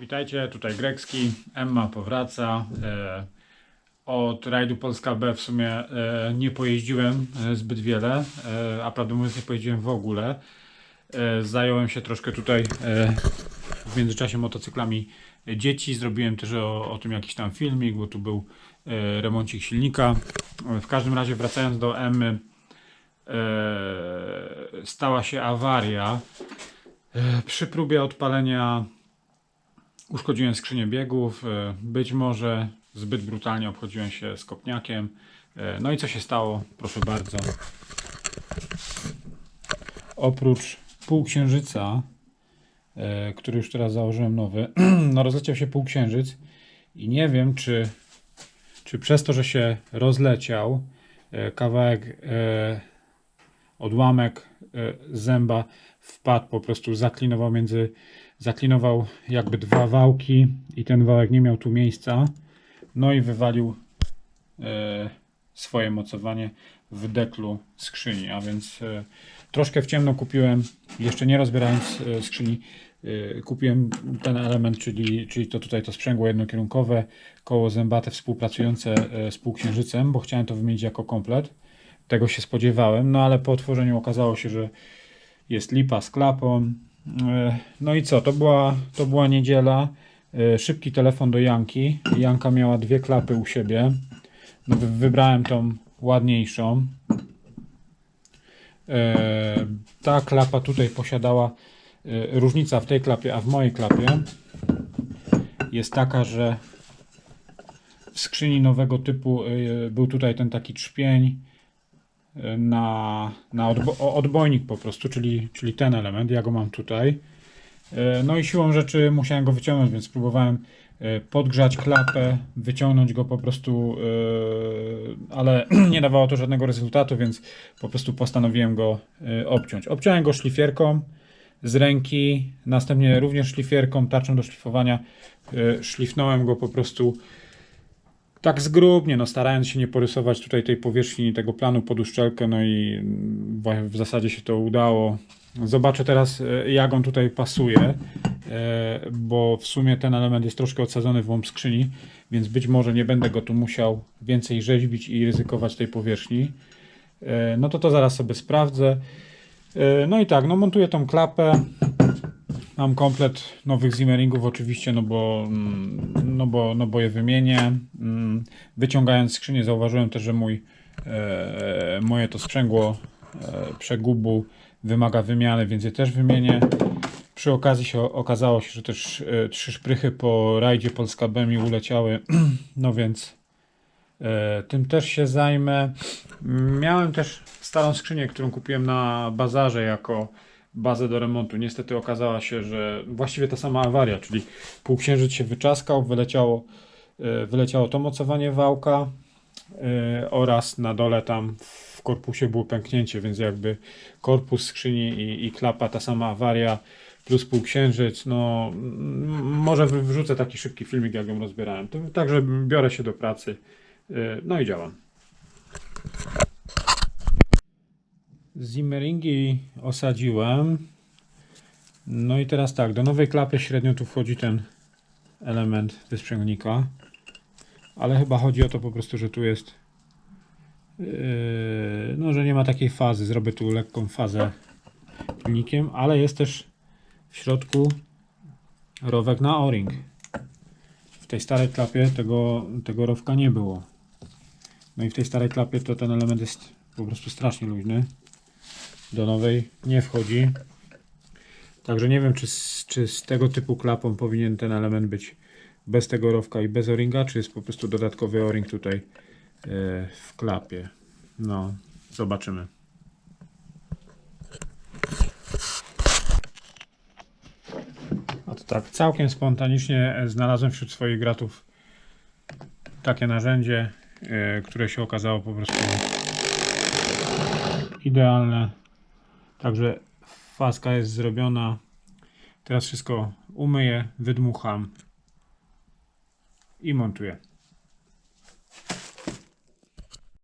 Witajcie, tutaj Grecki, Emma powraca. E, Od rajdu Polska B w sumie e, nie pojeździłem e, zbyt wiele, a prawdę mówiąc nie pojeździłem w ogóle. Zająłem się troszkę tutaj w międzyczasie motocyklami dzieci. Zrobiłem też o, o tym jakiś tam filmik, bo tu był remoncik silnika. W każdym razie wracając do Emmy, stała się awaria. Przy próbie odpalenia Uszkodziłem skrzynię biegów, e, być może zbyt brutalnie obchodziłem się z kopniakiem. E, No i co się stało? Proszę bardzo. Oprócz półksiężyca, e, który już teraz założyłem nowy, no rozleciał się półksiężyc i nie wiem, czy, czy przez to, że się rozleciał kawałek, odłamek e, zęba wpadł, po prostu zaklinował między zaklinował jakby dwa wałki i ten wałek nie miał tu miejsca. No i wywalił e, swoje mocowanie w deklu skrzyni, a więc e, troszkę w ciemno kupiłem, jeszcze nie rozbierając skrzyni, kupiłem ten element, czyli, czyli to tutaj to sprzęgło jednokierunkowe, koło zębate współpracujące z półksiężycem, bo chciałem to wymienić jako komplet. Tego się spodziewałem, no ale po otworzeniu okazało się, że jest lipa z klapą. E, No i co, to była, to była niedziela. E, Szybki telefon do Janki. Janka miała dwie klapy u siebie. No, wy- wybrałem tą ładniejszą. E, Ta klapa tutaj posiadała różnica w tej klapie, a w mojej klapie jest taka, że w skrzyni nowego typu był tutaj ten taki trzpień na, na odbo- odbojnik po prostu, czyli, czyli ten element, ja go mam tutaj. E, No i siłą rzeczy musiałem go wyciągnąć, więc próbowałem e, podgrzać klapę, wyciągnąć go po prostu, e, ale nie dawało to żadnego rezultatu, więc po prostu postanowiłem go obciąć. Obciąłem go szlifierką z ręki, następnie również szlifierką, tarczą do szlifowania. Szlifnąłem go po prostu tak zgrubnie, no starając się nie porysować tutaj tej powierzchni tego planu pod uszczelkę, no i w zasadzie się to udało. Zobaczę teraz e, jak on tutaj pasuje, e, bo w sumie ten element jest troszkę odsadzony w łąb skrzyni, więc być może nie będę go tu musiał więcej rzeźbić i ryzykować tej powierzchni. E, No to to zaraz sobie sprawdzę. No i tak, no montuję tą klapę. Mam komplet nowych zimmeringów oczywiście, no bo, mm, no bo, no bo je wymienię. Mm, Wyciągając skrzynię zauważyłem też, że mój, e, moje to sprzęgło e, przegubu wymaga wymiany, więc je też wymienię. Przy okazji się okazało się, że też e, trzy szprychy po rajdzie Polska B mi uleciały, no więc e, tym też się zajmę. Miałem też starą skrzynię, którą kupiłem na bazarze jako bazę do remontu. Niestety okazała się, że właściwie ta sama awaria, czyli półksiężyc się wyczaskał, wyleciało, e, wyleciało to mocowanie wałka e, oraz na dole tam w korpusie było pęknięcie, więc jakby korpus skrzyni i, i klapa, ta sama awaria plus półksiężyc, no może wr- wrzucę taki szybki filmik, jak ją rozbierałem. To, także biorę się do pracy, e, no i działam. Zimmeringi osadziłem. No i teraz tak, do nowej klapy średnio tu wchodzi ten element wysprzęgnika. Ale chyba chodzi o to po prostu, że tu jest yy, no, że nie ma takiej fazy. Zrobię tu lekką fazę pilnikiem, ale jest też w środku rowek na o-ring. W tej starej klapie tego, tego rowka nie było. No i w tej starej klapie to ten element jest po prostu strasznie luźny do nowej nie wchodzi. Także nie wiem, czy z, czy z tego typu klapą powinien ten element być bez tego rowka i bez o-ringa, czy jest po prostu dodatkowy o-ring tutaj e, w klapie. No, zobaczymy. A to tak, całkiem spontanicznie e, znalazłem wśród swoich gratów takie narzędzie, e, które się okazało po prostu idealne. Także faska jest zrobiona. Teraz wszystko umyję, wydmucham i montuję.